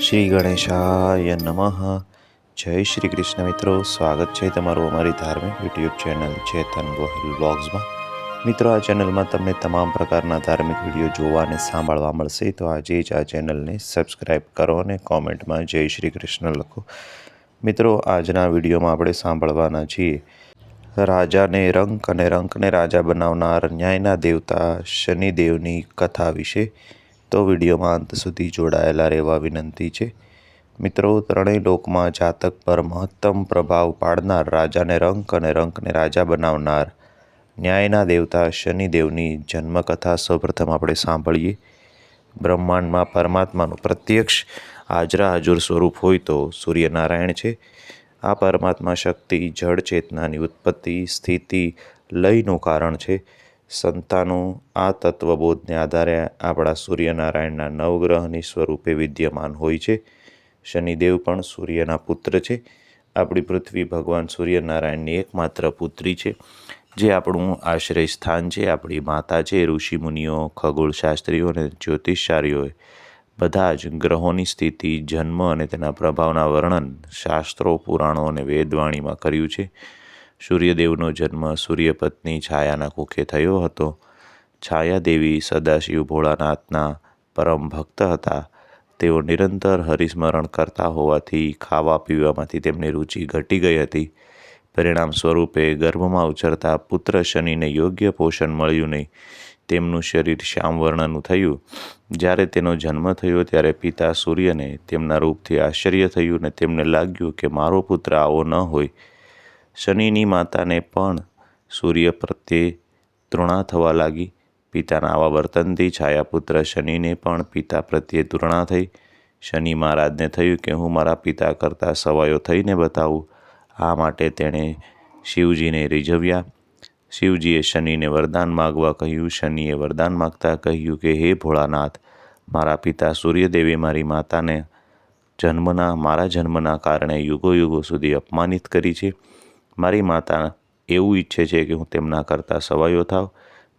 શ્રી ગણેશાય નમઃ. જય શ્રી કૃષ્ણ મિત્રો. સ્વાગત છે તમારું અમારી ધાર્મિક યુટ્યુબ ચેનલ ચેતન ગોહિલ બ્લોગ્સમાં મિત્રો, આ ચેનલમાં તમને તમામ પ્રકારના ધાર્મિક વીડિયો જોવા અને સાંભળવા મળશે. તો આજે જ આ ચેનલને સબસ્ક્રાઈબ કરો અને કોમેન્ટમાં જય શ્રી કૃષ્ણ લખો. મિત્રો, આજના વિડીયોમાં આપણે સાંભળવાના છીએ રાજાને રંક અને રંકને રાજા બનાવનાર ન્યાયના દેવતા શનિદેવની કથા વિશે તો વિડીયોમાં અંત સુધી જોડાયેલા રહેવા વિનંતી છે. મિત્રો, ત્રણેય લોકમાં જાતક પર મહત્તમ પ્રભાવ પાડનાર રાજાને રંક અને રંકને રાજા બનાવનાર ન્યાયના દેવતા શનિદેવની જન્મકથા સૌપ્રથમ આપણે સાંભળીએ. બ્રહ્માંડમાં પરમાત્માનું પ્રત્યક્ષ હાજરા હાજર સ્વરૂપ હોય તો સૂર્યનારાયણ છે. આ પરમાત્મા શક્તિ, જળ ચેતનાની ઉત્પત્તિ, સ્થિતિ લયનું કારણ છે. સંતાનો આ તત્વબોધને આધારે આપણા સૂર્યનારાયણના નવગ્રહની સ્વરૂપે વિદ્યમાન હોય છે. શનિદેવ પણ સૂર્યના પુત્ર છે. આપણી પૃથ્વી ભગવાન સૂર્યનારાયણની એકમાત્ર પુત્રી છે, જે આપણું આશ્રય સ્થાન છે, આપણી માતા છે ઋષિમુનિઓ ખગોળશાસ્ત્રીઓ અને જ્યોતિષશાળીઓએ બધા જ ગ્રહોની સ્થિતિ, જન્મ અને તેના પ્રભાવના વર્ણન શાસ્ત્રો, પુરાણો અને વેદવાણીમાં કર્યું છે. સૂર્યદેવનો જન્મ સૂર્યપત્ની છાયાના કુખે થયો હતો. છાયાદેવી સદાશિવ ભોળાનાથના પરમ ભક્ત હતા. તેઓ નિરંતર હરિસ્મરણ કરતા હોવાથી ખાવા પીવામાંથી તેમની રુચિ ઘટી ગઈ હતી. પરિણામ સ્વરૂપે ગર્ભમાં ઉછરતા પુત્ર શનિને યોગ્ય પોષણ મળ્યું નહીં. તેમનું શરીર શ્યામ વર્ણનું થયું. જ્યારે તેનો જન્મ થયો ત્યારે પિતા સૂર્યને તેમના રૂપથી આશ્ચર્ય થયું ને તેમને લાગ્યું કે મારો પુત્ર આવો ન હોય. શનિની માતાને પણ સૂર્ય પ્રત્યે તૃણા થવા લાગી. પિતાના આવા વર્તનથી છાયાપુત્ર શનિને પણ પિતા પ્રત્યે તૃણા થઈ. શનિ મહારાજને થયું કે હું મારા પિતા કરતાં સવાયો થઈને બતાવું. આ માટે તેણે શિવજીને રીઝવ્યા. શિવજીએ શનિને વરદાન માગવા કહ્યું. શનિએ વરદાન માગતા કહ્યું કે, હે ભોળાનાથ, મારા પિતા સૂર્યદેવે મારી માતાને જન્મના, મારા જન્મના કારણે યુગો યુગો સુધી અપમાનિત કરી છે. મારી માતા એવું ઈચ્છે છે કે હું તેમના કરતાં સવાયો થાવ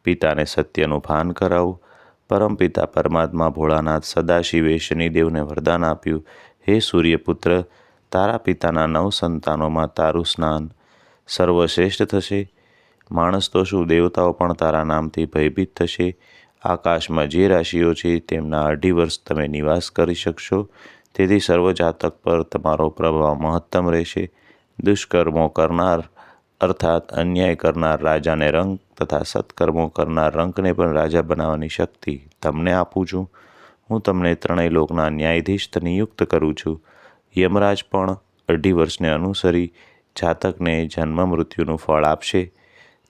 પિતાને સત્યનું ભાન કરાવું. પરમપિતા પરમાત્મા ભોળાનાથ સદાશિવે શનિદેવને વરદાન આપ્યું. હે સૂર્યપુત્ર, તારા પિતાના નવ સંતાનોમાં તારું સ્નાન સર્વશ્રેષ્ઠ થશે. માણસ તો શું, દેવતાઓ પણ તારા નામથી ભયભીત થશે? આકાશમાં જે રાશિઓ છે, તેમના અઢી વર્ષ તમે નિવાસ કરી શકશો. તેથી સર્વ જાતક પર તમારો પ્રભાવ મહત્તમ રહેશે. દુષ્કર્મો કરનાર, અર્થાત અન્યાય કરનાર રાજાને રંગ તથા સત્કર્મો કરનાર રંકને પણ રાજા બનાવવાની શક્તિ તમને આપું છું. હું તમને ત્રણેય લોકના ન્યાયાધીશ નિયુક્ત કરું છું. યમરાજ પણ અઢી વર્ષને અનુસરી જાતકને જન્મ મૃત્યુનું ફળ આપશે.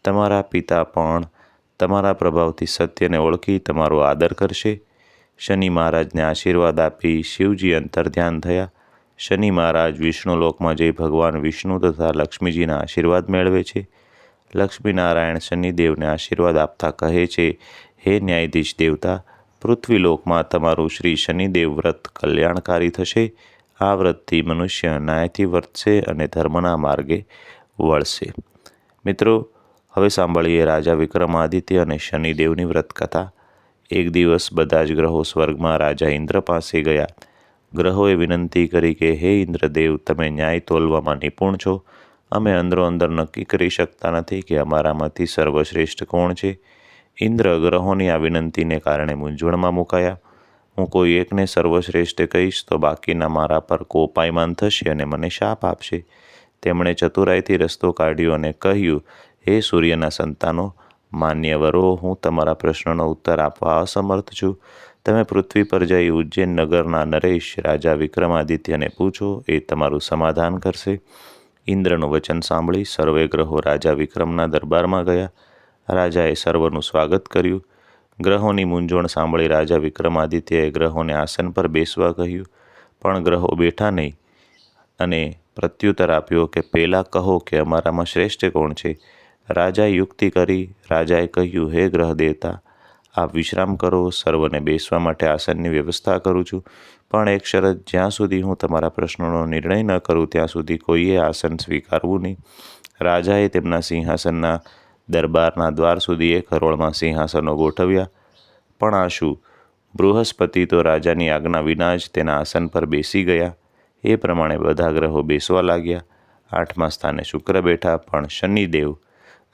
તમારા પિતા પણ તમારા પ્રભાવથી સત્યને ઓળખી તમારો આદર કરશે. શનિ મહારાજને આશીર્વાદ આપી શિવજી અંતર્ધ્યાન થયા. શનિ મહારાજ વિષ્ણુલોકમાં જઈ ભગવાન વિષ્ણુ તથા લક્ષ્મીજીના આશીર્વાદ મેળવે છે. લક્ષ્મીનારાયણ શનિદેવને આશીર્વાદ આપતા કહે છે, હે ન્યાયાધીશ દેવતા, પૃથ્વીલોકમાં તમારું શ્રી શનિદેવ વ્રત કલ્યાણકારી થશે. આ વ્રતથી મનુષ્ય ન્યાયથી વર્તશે અને ધર્મના માર્ગે વળશે. મિત્રો હવે સાંભળીએ રાજા વિક્રમાદિત્ય અને શનિદેવની વ્રતકથા. એક દિવસ બધા જ ગ્રહો સ્વર્ગમાં રાજા ઇન્દ્ર પાસે ગયા. ગ્રહોએ વિનંતી કરી કે, હે ઇન્દ્રદેવ, તમે ન્યાય તોલવામાં નિપુણ છો. અમે અંદરો અંદર નક્કી કરી શકતા નથી કે અમારામાંથી સર્વશ્રેષ્ઠ કોણ છે. ઇન્દ્ર ગ્રહોની આ વિનંતીને કારણે મૂંઝવણમાં મુકાયા. હું કોઈ એકને સર્વશ્રેષ્ઠ કહીશ તો બાકીના મારા પર કોપાયમાન થશે અને મને શાપ આપશે. તેમણે ચતુરાઈથી રસ્તો કાઢ્યો અને કહ્યું હે સૂર્યના સંતાનો, માન્યવરો, હું તમારા પ્રશ્નનો ઉત્તર આપવા અસમર્થ છું. તમે પૃથ્વી પર જઈ ઉજ્જૈન નગરના નરેશ, રાજા વિક્રમાદિત્યને પૂછો, એ તમારું સમાધાન કરશે. ઇન્દ્રનું વચન સાંભળી સર્વે ગ્રહો રાજા વિક્રમના દરબારમાં ગયા. રાજાએ સર્વનું સ્વાગત કર્યું. ગ્રહોની મૂંઝવણ સાંભળી રાજા વિક્રમાદિત્યએ ગ્રહોને આસન પર બેસવા કહ્યું. પણ ગ્રહો બેઠા નહીં અને પ્રત્યુત્તર આપ્યો કે પહેલાં કહો કે અમારામાં શ્રેષ્ઠ કોણ છે? રાજાએ યુક્તિ કરી. રાજાએ કહ્યું, હે ગ્રહ દેવતા આપ વિશ્રામ કરો. સર્વને બેસવા માટે આસનની વ્યવસ્થા કરું છું. પણ એક શરત, જ્યાં સુધી હું તમારા પ્રશ્નોનો નિર્ણય ન કરું, ત્યાં સુધી કોઈએ આસન સ્વીકારવું નહીં. રાજાએ તેમના સિંહાસનના દરબારના દ્વાર સુધી એક હરોળમાં સિંહાસનો ગોઠવ્યા. પણ આ શું? બૃહસ્પતિ તો રાજાની આજ્ઞા વિના જ તેના આસન પર બેસી ગયા. એ પ્રમાણે બધા ગ્રહો બેસવા લાગ્યા. આઠમા સ્થાને શુક્ર બેઠા, પણ શનિદેવ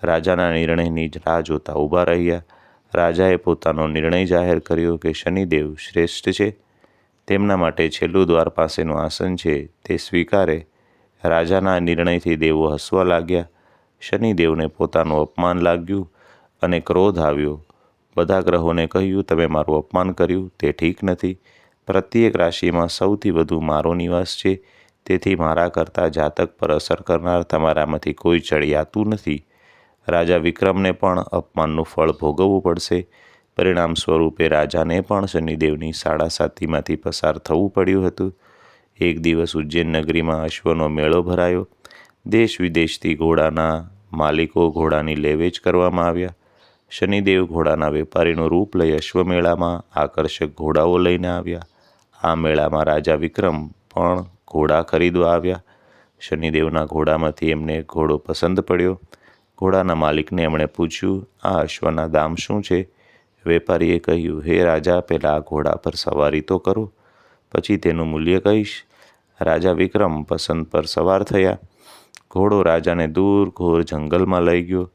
રાજાના નિર્ણયની જ રાહ જોતા ઊભા રહ્યા. રાજાએ પોતાનો નિર્ણય જાહેર કર્યો કે શનિદેવ શ્રેષ્ઠ છે. તેમના માટે છેલ્લું દ્વાર પાસેનું આસન છે તે સ્વીકારે. રાજાના નિર્ણયથી દેવો હસવા લાગ્યા. શનિદેવને પોતાનું અપમાન લાગ્યું અને ક્રોધ આવ્યો. બધા ગ્રહોને કહ્યું, તમે મારું અપમાન કર્યું, તે ઠીક નથી. પ્રત્યેક રાશિમાં સૌથી વધુ મારો નિવાસ છે. તેથી મારા કરતાં જાતક પર અસર કરનાર તમારામાંથી કોઈ ચડિયાતું નથી. રાજા વિક્રમને પણ અપમાનનું ફળ ભોગવવું પડશે. પરિણામ સ્વરૂપે રાજાને પણ શનિદેવની સાડા સાતીમાંથી પસાર થવું પડ્યું હતું. એક દિવસ ઉજ્જૈન નગરીમાં અશ્વનો મેળો ભરાયો. દેશ વિદેશથી ઘોડાના માલિકો ઘોડાની લેવેચ કરવામાં આવ્યા. શનિદેવ ઘોડાના વેપારીનું રૂપ લઈ અશ્વમેળામાં આકર્ષક ઘોડાઓ લઈને આવ્યા. આ મેળામાં રાજા વિક્રમ પણ ઘોડા ખરીદવા આવ્યા. શનિદેવના ઘોડામાંથી એમને ઘોડો પસંદ પડ્યો. ઘોડાના માલિકને એમણે પૂછ્યું, આ અશ્વના દામ શું છે? વેપારીએ કહ્યું, હે રાજા પહેલાં આ ઘોડા પર સવારી તો કરો, પછી તેનું મૂલ્ય કહીશ. રાજા વિક્રમ પસંદ પર સવાર થયા. ઘોડો રાજાને દૂર ઘોર જંગલમાં લઈ ગયો.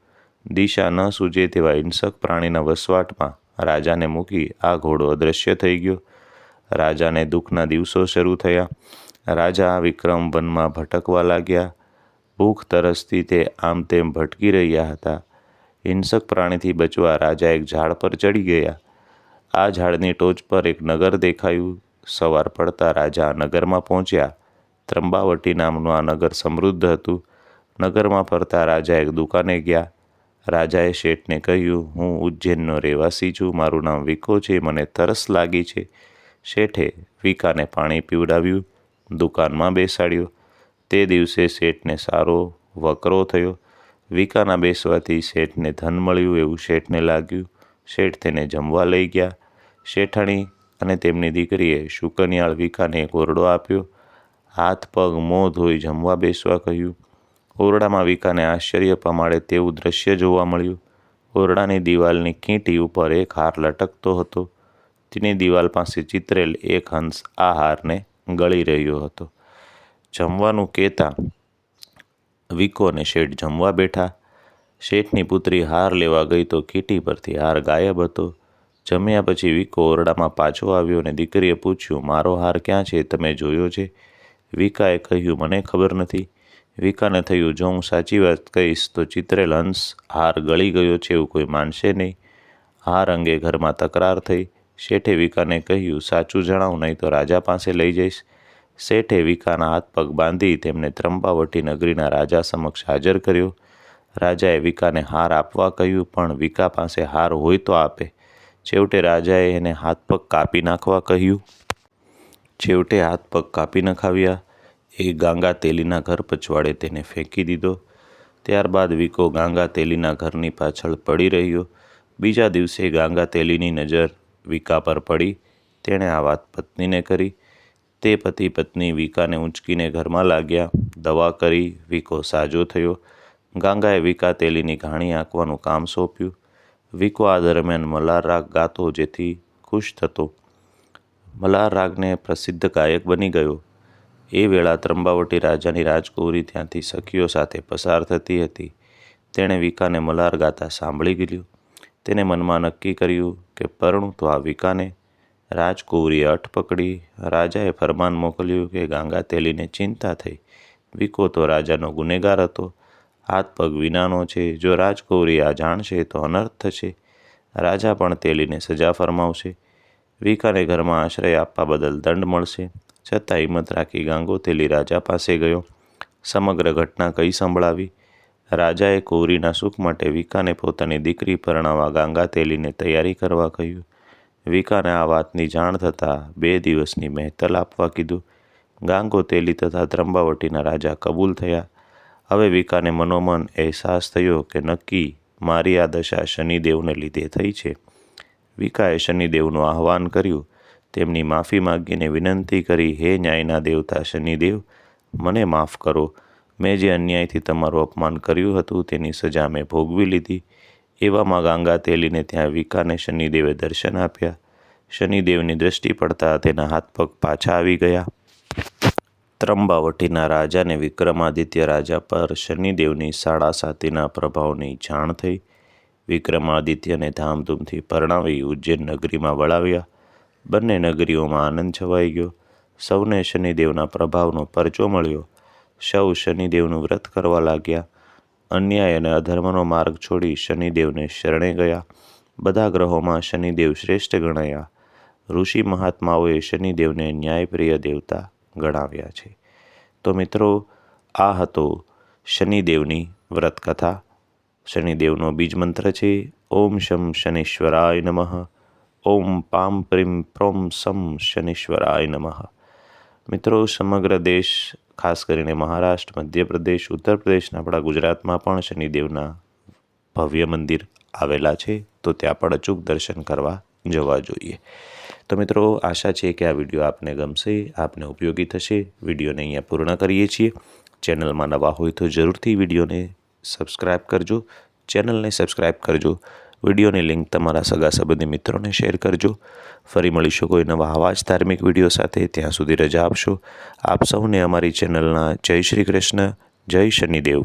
દિશા ન સૂજે તેવા હિંસક પ્રાણીના વસવાટમાં રાજાને મૂકી આ ઘોડો અદૃશ્ય થઈ ગયો. રાજાને દુઃખના દિવસો શરૂ થયા. રાજા વિક્રમ વનમાં ભટકવા લાગ્યા. ભૂખ તરસથી તે આમ તેમ ભટકી રહ્યા હતા. હિંસક પ્રાણીથી બચવા રાજા એક ઝાડ પર ચડી ગયા. આ ઝાડની ટોચ પર એક નગર દેખાયું. સવાર પડતા રાજા નગરમાં પહોંચ્યા. ત્રંબાવટી નામનું આ નગર સમૃદ્ધ હતું. નગરમાં ફરતા રાજા એક દુકાને ગયા. રાજાએ શેઠને કહ્યું, હું ઉજ્જૈનનો રહેવાસી છું. મારું નામ વિકો છે. મને તરસ લાગી છે. શેઠે વિકાને પાણી પીવડાવ્યું. દુકાનમાં બેસાડ્યો. તે દિવસે શેઠને સારો વકરો થયો. વિકાના બેસવાથી શેઠને ધન મળ્યું એવું શેઠને લાગ્યું. શેઠ તેને જમવા લઈ ગયા. શેઠાણી અને તેમની દીકરીએ શુકનિયાળ વિકાને એક ઓરડો આપ્યો. હાથ, પગ, મોં ધોઈ જમવા બેસવા કહ્યું. ઓરડામાં વિકાને આશ્ચર્ય પમાડે તેવું દ્રશ્ય જોવા મળ્યું. ઓરડાની દિવાલની કીંટી ઉપર એક હાર લટકતો હતો. તેની દિવાલ પાસે ચિતરેલ એક હંસ આ હારને ગળી રહ્યો હતો. જમવાનું કહેતા વિકો અને શેઠ જમવા બેઠા. શેઠની પુત્રી હાર લેવા ગઈ તો કીટી પરથી હાર ગાયબ હતો. જમ્યા પછી વિકો ઓરડામાં પાછો આવ્યો અને દીકરીએ પૂછ્યું, મારો હાર ક્યાં છે? તમે જોયો છે? વિકાએ કહ્યું, મને ખબર નથી. વિકાને થયું, જો હું સાચી વાત કહીશ તો ચિત્રેલ હંસ હાર ગળી ગયો છે એવું કોઈ માનશે નહીં. હાર અંગે ઘરમાં તકરાર થઈ. શેઠે વિકાને કહ્યું, સાચું જણાવ નહીં તો રાજા પાસે લઈ જઈશ. શેઠે વિકાના હાથ પગ બાંધી તેમને ત્રંબાવટી નગરીના રાજા સમક્ષ હાજર કર્યો. રાજાએ વિકાને હાર આપવા કહ્યું, પણ વિકા પાસે હાર હોય તો આપે. છેવટે રાજાએ એને હાથ પગ કાપી નાખવા કહ્યું. છેવટે હાથ પગ કાપી નખાવ્યા. એ ગાંગા તેલીના ઘર પછવાડે તેને ફેંકી દીધો. ત્યારબાદ વિકો ગાંગા તેલીના ઘરની પાછળ પડી રહ્યો. બીજા દિવસે ગાંગા તેલીની નજર વિકા પર પડી. તેણે આ વાત પત્નીને કરી. તે પતિ પત્ની વિકાને ઊંચકીને ઘરમાં લાગ્યા, દવા કરી, વિકો સાજો થયો. ગાંગાએ વિકા તેલીની ઘાણી આંકવાનું કામ સોંપ્યું. વિકો આ દરમિયાન મલ્હાર રાગ ગાતો જેથી ખુશ થતો. મલ્હાર રાગને પ્રસિદ્ધ ગાયક બની ગયો. એ વેળા ત્રંબાવટી રાજાની રાજકુંવરી ત્યાંથી સખીઓ સાથે પસાર થતી હતી. તેણે વિકાને મલ્હાર ગાતા સાંભળી ગયું. તેને મનમાં નક્કી કર્યું કે, પરણું, તો આ વિકાને રાજકુંવરીએ અટ પકડી. રાજાએ ફરમાન મોકલ્યું કે ગાંગા તેલીને ચિંતા થઈ. વિકો તો રાજાનો ગુનેગાર હતો. હાથ પગ વિનાનો છે. જો રાજકુંવરી આ જાણશે તો અનર્થ થશે. રાજા પણ તેલીને સજા ફરમાવશે. વિકાને ઘરમાં આશ્રય આપવા બદલ દંડ મળશે. છતાં હિંમત રાખી ગાંગો તેલી રાજા પાસે ગયો. સમગ્ર ઘટના કઈ સંભળાવી? રાજાએ કૌરીના સુખ માટે વિકાને પોતાની દીકરી પરણાવવા ગાંગા તેલીને તૈયારી કરવા કહ્યું. વિકાને આ વાતની જાણ થતાં બે દિવસની મહેતલ આપવા કીધું. ગાંગો તેલી તથા ત્રંબાવટીના રાજા કબૂલ થયા. હવે વિકાને મનોમન અહેસાસ થયો કે નક્કી મારી આ દશા શનિદેવને લીધે થઈ છે. વિકાએ શનિદેવનું આહ્વાન કર્યું. તેમની માફી માગીને વિનંતી કરી, હે ન્યાયના દેવતા શનિદેવ, મને માફ કરો. મેં જે અન્યાયથી તમારું અપમાન કર્યું હતું તેની સજા મેં ભોગવી લીધી. એવામાં ગાંગા તેલીને ત્યાં વિકાને શનિદેવે દર્શન આપ્યા. શનિદેવની દૃષ્ટિ પડતા તેના હાથ પગ પાછા આવી ગયા. ત્રંબાવટીના રાજાને વિક્રમાદિત્ય રાજા પર શનિદેવની સાડા સાતીના પ્રભાવની જાણ થઈ. વિક્રમાદિત્યને ધામધૂમથી પરણાવી ઉજ્જૈન નગરીમાં વળાવ્યા. બંને નગરીઓમાં આનંદ છવાઈ ગયો. સૌને શનિદેવના પ્રભાવનો પરચો મળ્યો. સૌ શનિદેવનું વ્રત કરવા લાગ્યા. અન્યાય અને અધર્મનો માર્ગ છોડી શનિદેવને શરણે ગયા. બધા ગ્રહોમાં શનિદેવ શ્રેષ્ઠ ગણાયા. ઋષિ મહાત્માઓએ શનિદેવને ન્યાયપ્રિય દેવતા ગણાવ્યા છે. તો મિત્રો, આ હતો શનિદેવની વ્રત કથા શનિદેવનો બીજ મંત્ર છે, ઓમ શમ શનિશ્વરાય નમઃ. ઓમ પામ પ્રીમ પ્રોમ સમ શનિશ્વરાય નમઃ. મિત્રો, સમગ્ર દેશ ખાસ કરીને મહારાષ્ટ્ર, મધ્યપ્રદેશ ઉત્તર પ્રદેશના આપણા ગુજરાતમાં પણ શનિદેવના ભવ્ય મંદિર આવેલા છે, તો ત્યાં પણ અચૂક દર્શન કરવા જવા જોઈએ. તો મિત્રો, આશા છે કે આ વીડિયો આપને ગમશે, આપને ઉપયોગી થશે. વિડીયોને અહીંયા પૂર્ણ કરીએ છીએ. ચેનલમાં નવા હોય તો જરૂરથી વિડીયોને સબસ્ક્રાઈબ કરજો. ચેનલને સબસ્ક્રાઈબ કરજો. વિડીયોની લિંક તમારા સગા સંબંધી મિત્રોને શેર કરજો. ફરી મળીશું કોઈ નવા આવા જ ધાર્મિક વીડિયો સાથે. ત્યાં સુધી રજા આપશો. આપ સૌને અમારી ચેનલના જય શ્રી કૃષ્ણ, જય શનિદેવ.